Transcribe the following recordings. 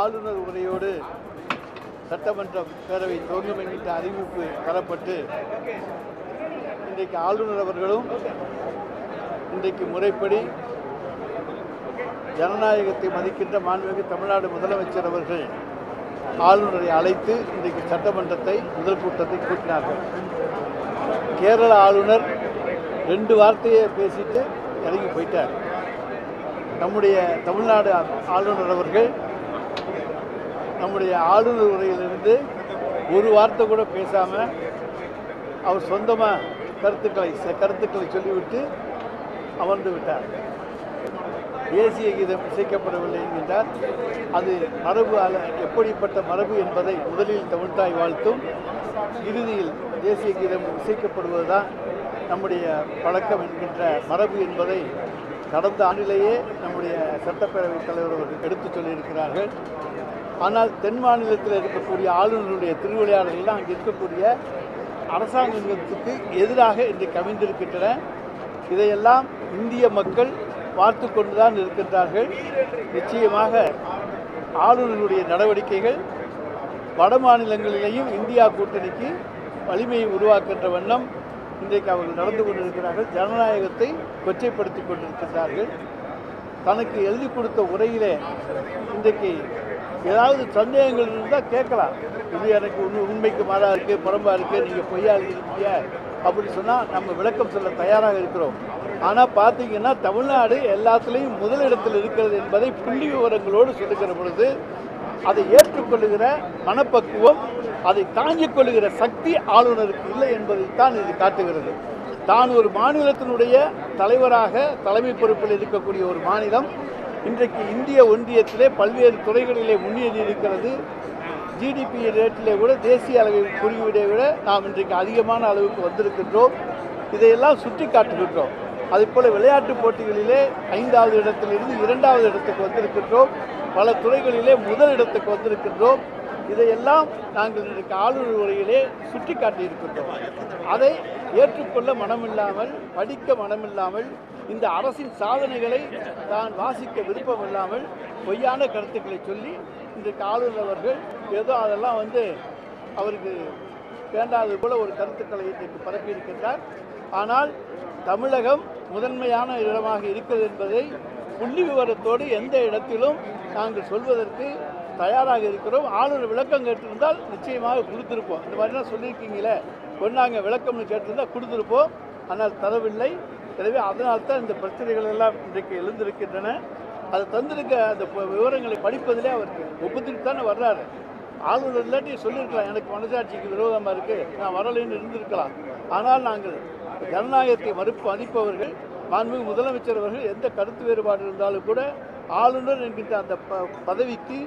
ஆளுநர் உரையோடு சட்டமன்ற பேரவை தொடங்கும் என்கின்ற அறிவிப்பு தரப்பட்டு இன்றைக்கு ஆளுநர் அவர்களும் இன்றைக்கு முறைப்படி ஜனநாயகத்தை மதிக்கின்ற மாண்புமிகு தமிழ்நாடு முதலமைச்சர் அவர்கள் ஆளுநரை அழைத்து இன்றைக்கு சட்டமன்றத்தை முதல் கூட்டத்தை கூட்டினார்கள். கேரள ஆளுநர் ரெண்டு வார்த்தையை பேசிட்டு இறங்கி போயிட்டார். நம்முடைய தமிழ்நாடு ஆளுநர் அவர்கள் நம்முடைய ஆளுநர் உரையிலிருந்து ஒரு வார்த்தை கூட பேசாமல் அவர் சொந்தமாக கருத்துக்களை கருத்துக்களை சொல்லிவிட்டு அமர்ந்து விட்டார். தேசிய கீதம் இசைக்கப்படவில்லை என்கின்றார் அது மரபு அல எப்படிப்பட்ட மரபு என்பதை முதலில் தமிழ்தாய் வாழ்த்தும். இறுதியில் தேசிய கீதம் இசைக்கப்படுவதுதான் நம்முடைய பழக்கம் என்கின்ற மரபு என்பதை கடந்த ஆண்டிலேயே நம்முடைய சட்டப்பேரவைத் தலைவர் அவர்கள் எடுத்துச் சொல்லியிருக்கிறார்கள். ஆனால் தென் மாநிலத்தில் இருக்கக்கூடிய ஆளுநருடைய திருவிளையாடல்கள் தான் அங்கே இருக்கக்கூடிய அரசாங்கத்துக்கு எதிராக இன்று கவிழ்ந்திருக்கின்றன இதையெல்லாம் இந்திய மக்கள் பார்த்து கொண்டுதான் இருக்கின்றார்கள். நிச்சயமாக ஆளுநருடைய நடவடிக்கைகள் வட மாநிலங்களிலேயும் இந்தியா கூட்டணிக்கு வலிமையை உருவாக்குகின்ற வண்ணம் இன்றைக்கு அவர்கள் நடந்து கொண்டிருக்கிறார்கள். ஜனநாயகத்தை கொச்சைப்படுத்தி கொண்டிருக்கின்றார்கள். தனக்கு எழுதி கொடுத்த உரையிலே இன்றைக்கு ஏதாவது சந்தேகங்கள் இருந்தால் கேட்கலாம். இது எனக்கு உண்மை உண்மைக்கு மாறாக இருக்குது புறம்பாக இருக்குது நீங்கள் பொய்யா இருக்கீங்க அப்படி சொன்னால் நம்ம விளக்கம் சொல்ல தயாராக இருக்கிறோம். ஆனால் பார்த்தீங்கன்னா தமிழ்நாடு எல்லாத்துலேயும் முதலிடத்தில் இருக்கிறது என்பதை புள்ளி விவரங்களோடு சொல்லுகிற பொழுது அதை ஏற்றுக்கொள்ளுகிற மனப்பக்குவம் அதை தாங்கிக் கொள்ளுகிற சக்தி ஆளுநருக்கு இல்லை என்பதைத்தான் இது காட்டுகிறது. தான் ஒரு மாநிலத்தினுடைய தலைவராக தலைமை பொறுப்பில் இருக்கக்கூடிய ஒரு மாநிலம் இன்றைக்கு இந்திய ஒன்றியத்திலே பல்வேறு துறைகளிலே முன்னேறி இருக்கிறது. ஜிடிபி ரேட்டிலே கூட தேசிய அளவில் குறியீடை விட நாம் இன்றைக்கு அதிகமான அளவுக்கு வந்திருக்கின்றோம். இதையெல்லாம் சுட்டி காட்டுகின்றோம் அதேபோல விளையாட்டுப் போட்டிகளிலே ஐந்தாவது இடத்திலிருந்து இரண்டாவது இடத்துக்கு வந்திருக்கின்றோம். பல துறைகளிலே முதல் இடத்துக்கு வந்திருக்கின்றோம். இதையெல்லாம் நாங்கள் இன்றைக்கு ஆளுநர் உரையிலே சுட்டி காட்டியிருக்கின்றோம் அதை ஏற்றுக்கொள்ள மனமில்லாமல் படிக்க மனமில்லாமல் இந்த அரசின் சாதனைகளை தான் வாசிக்க விருப்பமில்லாமல் பொய்யான கருத்துக்களை சொல்லி இன்றைக்கு ஆளுநர் அவர்கள் ஏதோ அதெல்லாம் வந்து அவருக்கு வேண்டாதது போல ஒரு கருத்துக்களை இன்றைக்கு பரப்பியிருக்கின்றார். ஆனால் தமிழகம் முதன்மையான இடமாக இருக்கிறது என்பதை புள்ளி விவரத்தோடு எந்த இடத்திலும் நாங்கள் சொல்வதற்கு தயாராக இருக்கிறோம். ஆளுநர் விளக்கம் கேட்டிருந்தால் நிச்சயமாக கொடுத்துருப்போம். இந்த மாதிரிலாம் சொல்லியிருக்கீங்களே. கொண்டாங்க விளக்கம்னு கேட்டிருந்தால் கொடுத்துருப்போம். ஆனால் தரவில்லை. எனவே அதனால்தான் இந்த பிரச்சனைகள் எல்லாம் இன்றைக்கு எழுந்திருக்கின்றன. அதை தந்திருக்க அந்த விவரங்களை படிப்பதிலே அவருக்கு ஒப்புத்துட்டு தானே வர்றாரு. ஆளுநர் இல்லாட்டி சொல்லியிருக்கலாம். எனக்கு மனசாட்சிக்கு விரோதமாக இருக்குது நான் வரலைன்னு இருந்திருக்கலாம். ஆனால் நாங்கள் ஜனநாயகத்தை மறுப்பு மதிப்பவர்கள் மாண்புமிகு முதலமைச்சர் அவர்கள் எந்த கருத்து வேறுபாடு இருந்தாலும் கூட ஆளுநர் என்கின்ற அந்த ப பதவிக்கு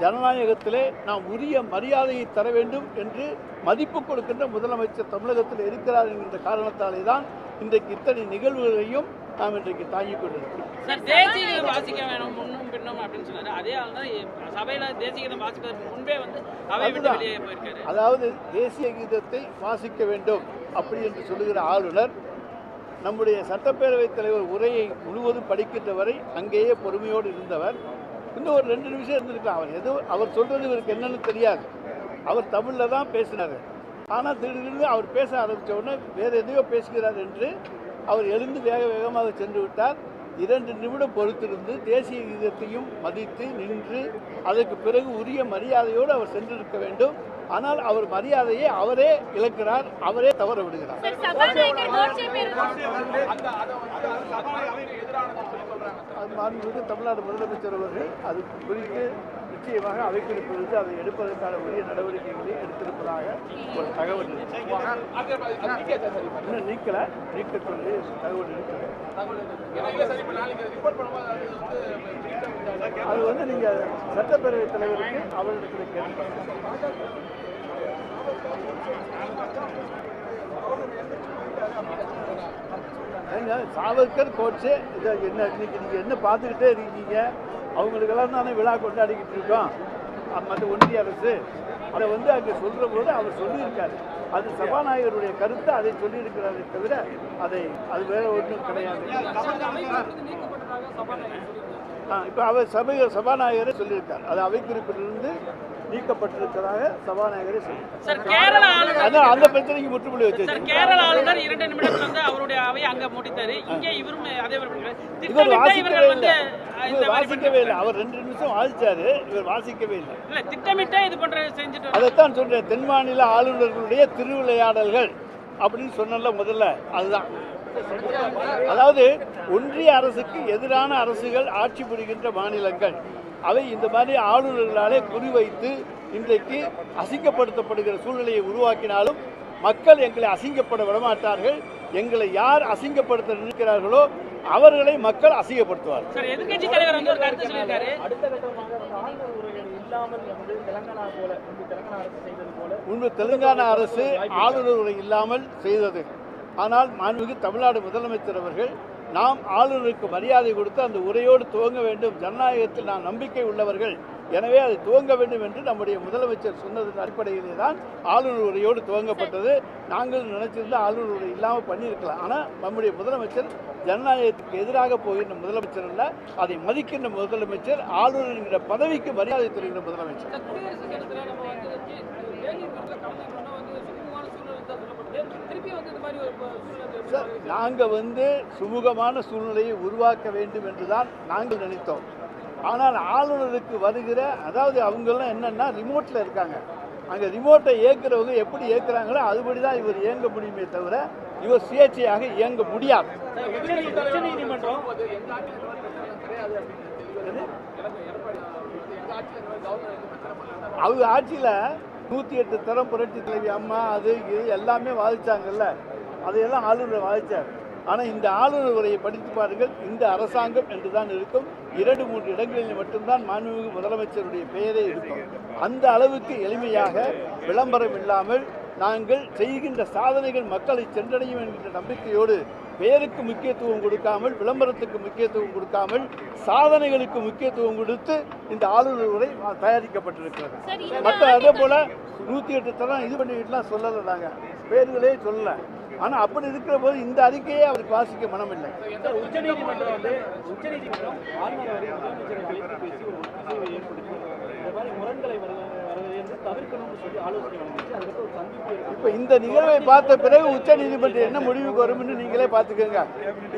ஜனநாயகத்திலே நாம் உரிய மரியாதையை தர வேண்டும் என்று மதிப்பு கொடுக்கின்ற முதலமைச்சர் தமிழகத்தில் இருக்கிறார் என்கின்ற காரணத்தாலே தான் இன்றைக்கு இத்தனை நிகழ்வுகளையும் நாம் இன்றைக்கு தாங்கிக் கொண்டிருக்கிறோம். வாசிக்க வேணும் முன்னும் பின்னும் அப்படின்னு சொன்னாரு. அதே ஆள் தான் சபையில தேசிய கீதம் வாசிப்பதற்கு முன்பே வந்து அதாவது தேசிய கீதத்தை வாசிக்க வேண்டும் அப்படி என்று சொல்லுகிற ஆளுநர் நம்முடைய சட்டப்பேரவைத் தலைவர் உரையை முழுவதும் படிக்கின்ற வரை அங்கேயே பொறுமையோடு இருந்தவர். இன்னும் ஒரு ரெண்டு நிமிஷம் இருந்திருக்கலாம். அவர் எது அவர் சொல்கிறது இவருக்கு என்னன்னு தெரியாது. அவர் தமிழில் தான் பேசினார். ஆனால் திடீர்னு அவர் பேச ஆரம்பித்த உடனே வேறு எதையோ பேசுகிறார் என்று அவர் எழுந்து வேக வேகமாக சென்று விட்டார். இரண்டு நிமிடம் பொறுத்திருந்து தேசிய கீதத்தையும் மதித்து நின்று அதற்கு பிறகு உரிய மரியாதையோடு அவர் சென்றிருக்க வேண்டும். ஆனால் அவர் மரியாதையை அவரே இழக்கிறார் அவரே தவற விடுகிறார். தமிழ்நாடு முதலமைச்சர் அவர்கள் அது குறித்து நிச்சயமாக அவைக்குறிப்பிலிருந்து அதை எடுப்பதற்கான உரிய நடவடிக்கைகளை எடுத்திருப்பதாக ஒரு தகவல் இருக்கு. இன்னும் நீக்கல நீக்க தகவல் இருக்கிறது அது வந்து நீங்க சட்டப்பேரவைத் தலைவருக்கு அவரிடத்தில் கேட்கலாம் ஏங்க சாவர்கர் கோட்ஸு இதை என்ன இன்னைக்கு நீங்கள் என்ன பார்த்துக்கிட்டே இருக்கீங்க? அவங்களுக்கெல்லாம் தானே விழா கொண்டாடிக்கிட்டு இருக்கோம். மற்ற ஒன்றிய அரசு. அதை வந்து அங்கே சொல்கிற போது அவர் சொல்லியிருக்காரு. அது சபாநாயகருடைய கருத்தை அதை சொல்லியிருக்கிறாரே தவிர அதை அது வேற ஒன்றும் கிடையாது. இப்போ அவர் சபை சபாநாயகரே சொல்லியிருக்கார். அது அவை குறிப்பிலிருந்து நீக்கப்பட்டிருக்கிறதாக சபாநாயகரே சொல்லியிருக்கார். அதான் அந்த பிரச்சனைக்கு முற்றுப்புள்ளி வச்சு கேரள ஆளுநர் இரண்டு நிமிடத்துல வந்து அவருடைய அவையை அங்க முடித்தாரு இங்கே இவரும் அதே. இவர் திட்டமிட்ட வாசிக்கவே இல்லை. அவர் ரெண்டு நிமிஷம் வாசிச்சாரு. இவர் வாசிக்கவே இல்லை. இல்ல திட்டமிட்டே இது பண்ற செஞ்சுட்டு வர- அதைத்தான் சொல்றேன். தென் மாநில ஆளுநர்களுடைய திருவிளையாடல்கள் அப்படின்னு சொன்னல முதல்ல. அதுதான். அதாவது ஒன்றிய அரசுக்கு எதிரான அரசுகள் ஆட்சி புரிகின்ற மாநிலங்கள். அவை இந்த மாதிரி ஆளுநர்களாலே குறிவைத்து இன்றைக்கு அசிங்கப்படுத்தப்படுகிற சூழ்நிலையை உருவாக்கினாலும் மக்கள் எங்களை அசிங்கப்பட விடமாட்டார்கள். எங்களை யார் அசிங்கப்படுத்த நினைக்கிறார்களோ அவர்களை மக்கள் அசிங்கப்படுத்துவார்கள். சார் எதிர்க்கட்சி தலைவர் வந்து ஒரு கருத்து சொல்லியிருக்காரு. அடுத்த கட்டமாக வந்து ஆளுநர் உரைகள் இல்லாமல் வந்து தெலங்கானா போல முன்பு தெலங்கானா அரசு செய்தது போல முன்பு தெலுங்கானா அரசு ஆளுநர் உரை இல்லாமல் செய்தது. ஆனால் மாண்புமிகு தமிழ்நாடு முதலமைச்சர் அவர்கள் நாம் ஆளுநருக்கு மரியாதை கொடுத்து அந்த உரையோடு துவங்க வேண்டும். ஜனநாயகத்தில் நாம் நம்பிக்கை உள்ளவர்கள். எனவே அதை துவங்க வேண்டும் என்று நம்முடைய முதலமைச்சர் சொன்னதன் அடிப்படையிலே தான் ஆளுநர் உரையோடு துவங்கப்பட்டது. நாங்கள் நினைச்சிருந்தா ஆளுநர் உரை இல்லாமல் பண்ணியிருக்கலாம். ஆனால் நம்முடைய முதலமைச்சர் ஜனநாயகத்துக்கு எதிராக போகின்ற முதலமைச்சர் அல்ல அதை மதிக்கின்ற முதலமைச்சர் ஆளுநர் என்கிற பதவிக்கு மரியாதை தருகின்ற முதலமைச்சர். நாங்கள் வந்து சுமூகமான சூழ்நிலையை உருவாக்க வேண்டும் என்று தான் நாங்கள் நினைத்தோம். ஆனால் ஆளுநருக்கு வருகிற அதாவது அவங்கெல்லாம் என்னன்னா ரிமோட்டில் இருக்காங்க. அங்கே ரிமோட்டை இயக்குறவங்க எப்படி இயக்குறாங்களோ அதுபடி தான் இவர் இயங்க முடியுமே தவிர இவர் சுயேட்சையாக இயங்க முடியாது. அவங்க ஆட்சியில் நூற்றி எட்டு தரம் புரட்சி தலைவி அம்மா அது இது எல்லாமே வாதிச்சாங்கல்ல. அதையெல்லாம் ஆளுநர் வாதிச்சார். ஆனால் இந்த ஆளுநர் உரையை படித்து பாருங்கள். இந்த அரசாங்கம் என்று தான் இருக்கும். இரண்டு மூன்று இடங்களில் மட்டும்தான் மாண்புமிகு முதலமைச்சருடைய பெயரே இருக்கும் அந்த அளவுக்கு எளிமையாக விளம்பரம் இல்லாமல் நாங்கள் செய்கின்ற சாதனைகள் மக்களை சென்றடையும் என்கின்ற நம்பிக்கையோடு பெயருக்கு முக்கியத்துவம் கொடுக்காமல் விளம்பரத்துக்கு முக்கியத்துவம் கொடுக்காமல் சாதனைகளுக்கு முக்கியத்துவம் கொடுத்து இந்த ஆளுநர் உரை தயாரிக்கப்பட்டிருக்கிறது. மற்ற அதே போல நூற்றி எட்டு தரம் இது பண்ணிக்கிட்டுலாம் சொல்லலை நாங்கள் பேர்களே சொல்லலை. ஆனால் அப்படி இருக்கிற போது இந்த அறிக்கையே அவருக்கு வாசிக்க மனமில்லை. உச்சநீதிமன்றம் இப்போ இந்த நிகழ்வை பார்த்த பிறகு உச்ச நீதிமன்றம் என்ன முடிவுக்கு வரும்னு நீங்களே பார்த்துக்கோங்க.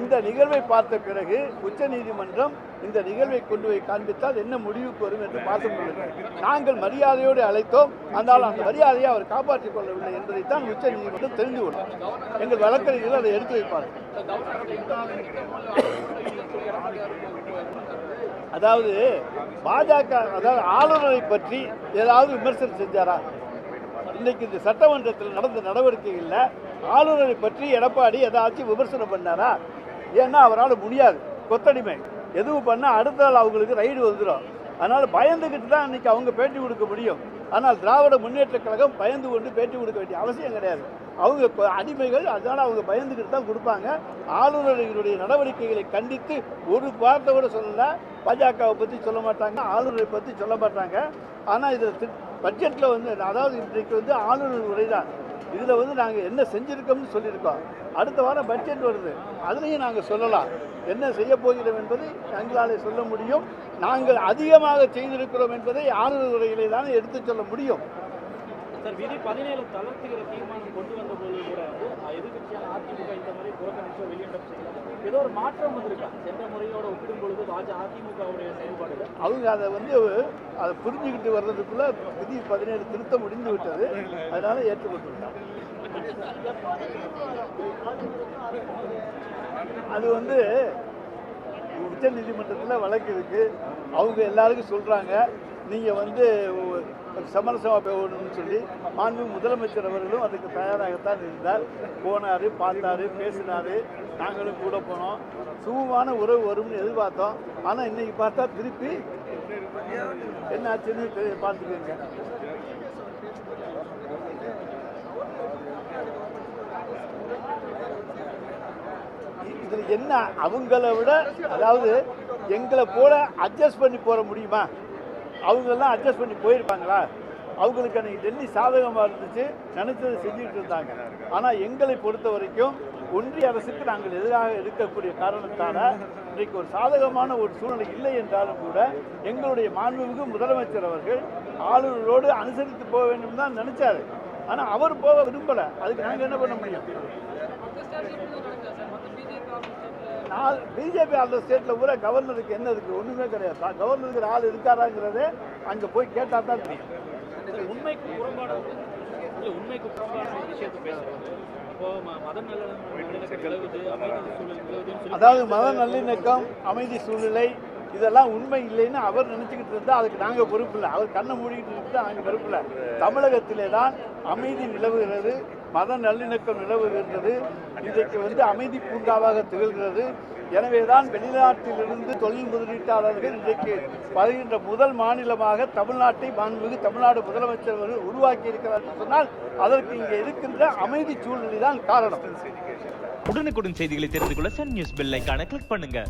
இந்த நிகழ்வை பார்த்த பிறகு உச்ச நீதிமன்றம் இந்த நிகழ்வை கொண்டு போய் காண்பித்தால் என்ன முடிவுக்கு வரும் என்று பார்த்து கொள்ளுங்கள். நாங்கள் மரியாதையோடு அழைத்தோம். ஆனால் அந்த மரியாதையை அவர் காப்பாற்றிக் கொள்ளவில்லை என்பதைத்தான் உச்ச நீதிமன்றம் தெரிந்து கொள்ளும். எங்கள் வழக்கறிஞர்கள் அதை எடுத்து வைப்பார்கள். அதாவது பாஜக அதாவது ஆளுநரை பற்றி ஏதாவது விமர்சனம் செஞ்சாரா? இன்னைக்கு இந்த சட்டமன்றத்தில் நடந்த நடவடிக்கைகளில் ஆளுநரை பற்றி எடப்பாடி ஏதாச்சும் விமர்சனம் பண்ணாரா? ஏன்னா அவரால் முடியாது. கொத்தடிமை. எதுவும் பண்ணால் அடுத்த நாள் அவங்களுக்கு ரைடு வந்துடும் அதனால் பயந்துக்கிட்டு தான் இன்னைக்கு அவங்க பேட்டி கொடுக்க முடியும். ஆனால் திராவிட முன்னேற்றக் கழகம் பயந்து கொண்டு பேட்டி கொடுக்க வேண்டிய அவசியம் கிடையாது. அவங்க இப்போ அடிமைகள் அதனால் அவங்க பயந்துக்கிட்டு தான் கொடுப்பாங்க. ஆளுநர்களுடைய நடவடிக்கைகளை கண்டித்து ஒரு வார்த்தை கூட சொல்லல. பாஜகவை பற்றி சொல்ல மாட்டாங்க ஆளுநரை பற்றி சொல்ல மாட்டாங்க. ஆனால் இதில் பட்ஜெட்டில் வந்து அதாவது இன்றைக்கு வந்து ஆளுநர் உரை தான் இதில் வந்து நாங்கள் என்ன செஞ்சுருக்கோம்னு சொல்லியிருக்கோம். அடுத்த வாரம் பட்ஜெட் வருது. அதுலேயும் நாங்கள் சொல்லலாம். என்ன செய்ய போகிறோம் என்பதை எங்களால் சொல்ல முடியும். நாங்கள் அதிகமாக செய்திருக்கிறோம் என்பதை ஆளுநர் உரையிலே தான் எடுத்துச் சொல்ல முடியும். சார் விதி பதினேழு தளர்த்துகிற தீர்மானம் கொண்டு வந்த போது கூட வந்து எதிர்கட்சியான அதிமுக இந்த மாதிரி புறக்கணிச்சோ வெளியிடம் செய்யல ஏதோ ஒரு மாற்றம் வந்திருக்கா? சென்ற முறையோட ஒப்பிடும் பொழுது அதிமுகவுடைய செயல்பாடுகள்? அவங்க அதை வந்து அதை புரிஞ்சுக்கிட்டு வர்றதுக்குள்ள விதி பதினேழு திருத்தம் முடிந்து விட்டது. அதனால ஏற்றுக்கொண்டு அது வந்து உச்ச நீதிமன்றத்தில் வழக்கு இருக்கு. அவங்க எல்லாருக்கும் சொல்றாங்க. நீங்க வந்து சமரசமாக போகணும்னு சொல்லி மாண்பு முதலமைச்சர் அவர்களும் அதுக்கு தயாராகத்தான் இருந்தார். போனார் பார்த்தார் பேசினார். நாங்களும் கூட போனோம். சுமமான உறவு வரும்னு எதிர்பார்த்தோம். ஆனால் இன்னைக்கு பார்த்தா திருப்பி என்னாச்சுன்னு தெரி- பார்த்துக்கோங்க. இதில் என்ன அவங்கள விட அதாவது எங்களை போல அட்ஜஸ்ட் பண்ணி போற முடியுமா? அவங்கெல்லாம் அட்ஜஸ்ட் பண்ணி போயிருப்பாங்களா? அவங்களுக்கு அன்னைக்கு டெல்லி சாதகமாக இருந்துச்சு நினைச்சதை செஞ்சுட்டு இருந்தாங்க. ஆனால் எங்களை பொறுத்த வரைக்கும் ஒன்றிய அரசுக்கு நாங்கள் எதிராக இருக்கக்கூடிய காரணத்தால இன்றைக்கு ஒரு சாதகமான ஒரு சூழ்நிலை இல்லை என்றாலும் கூட எங்களுடைய மாண்புமிகு முதலமைச்சர் அவர்கள் ஆளுநரோடு அனுசரித்து போக வேண்டும் தான் நினைச்சாரு. ஆனா அவர் போக விரும்பல. அதுக்கு நாங்க என்ன பண்ண முடியும்? நான் பிஜேபி ஆளுநர் ஸ்டேட்ல பூரா கவர்னருக்கு என்ன இருக்கு? ஒண்ணுமே கிடையாது. கவர்னருக்கு ஆள் இருக்காராங்கிறதே அங்க போய் கேட்டா தான் தெரியும். உண்மைக்கு புறம்பான உண்மைக்கு புறம்பான விஷயத்தை அதாவது மத நல்லிணக்கம் அமைதி சூழ்நிலை இதெல்லாம் உண்மை இல்லைன்னு அவர் நினைச்சுக்கிட்டு இருந்தா அதுக்கு நாங்க பொறுப்பு இல்லை. அவர் கண்ணை மூடிக்கிட்டு இருந்தா நாங்க பொறுப்பு இல்லை. தமிழகத்திலே தான் அமைதி நிலவுகிறது மத நல்லிணக்கம் நிலவுகின்றது இன்றைக்கு வந்து அமைதி பூங்காவாக திகழ்கிறது. எனவேதான் வெளிநாட்டிலிருந்து தொழில் முதலீட்டாளர்கள் இன்றைக்கு வருகின்ற முதல் மாநிலமாக தமிழ்நாட்டை மாண்புமிகு தமிழ்நாடு முதலமைச்சர் அவர்கள் உருவாக்கி இருக்கிறார் என்று சொன்னால் அதற்கு இங்கே இருக்கின்ற அமைதி சூழ்நிலை தான் காரணம். உடனுக்குடன் செய்திகளை தெரிந்து கொள்ள சன் நியூஸ் பெல் ஐக்கான கிளிக் பண்ணுங்க.